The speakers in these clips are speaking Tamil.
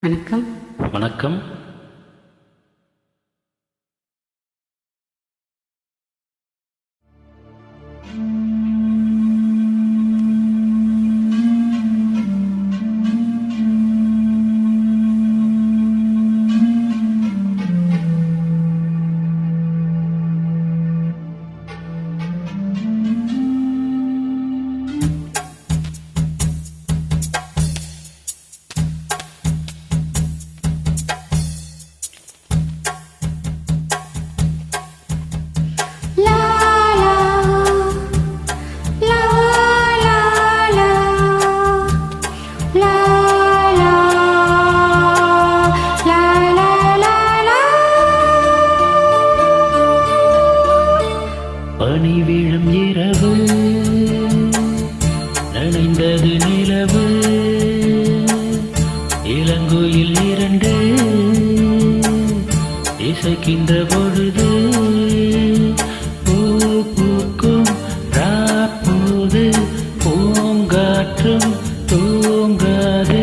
வணக்கம். வணக்கம். நனைந்தது நிலவு இளங்குயில் இரண்டு இசைக்கின்ற பொழுது பூ பூக்கும் ராப்போது பூங்காற்றும் தூங்காது.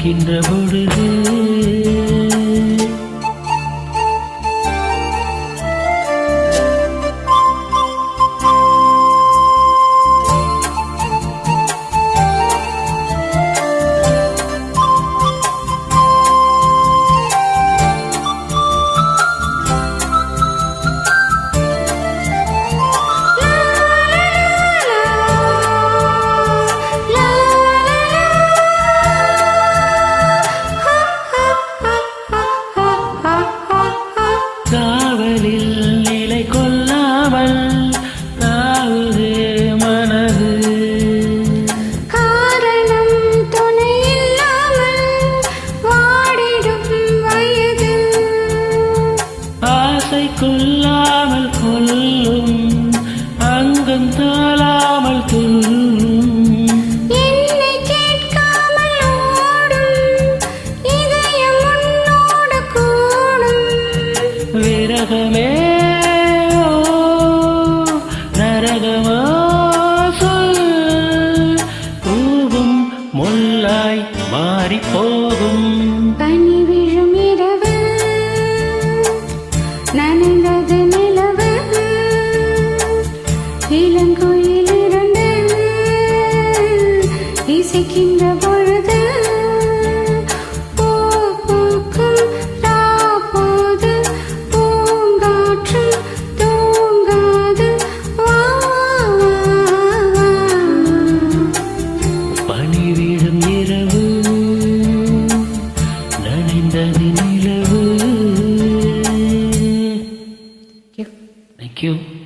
இருக்கின்ற பொழுது நனைந்தது நிலவு இளங்குயில் இரண்டு இசைக்கின்ற பொழுது இரவு நனைந்தது நிலவு. Thank you.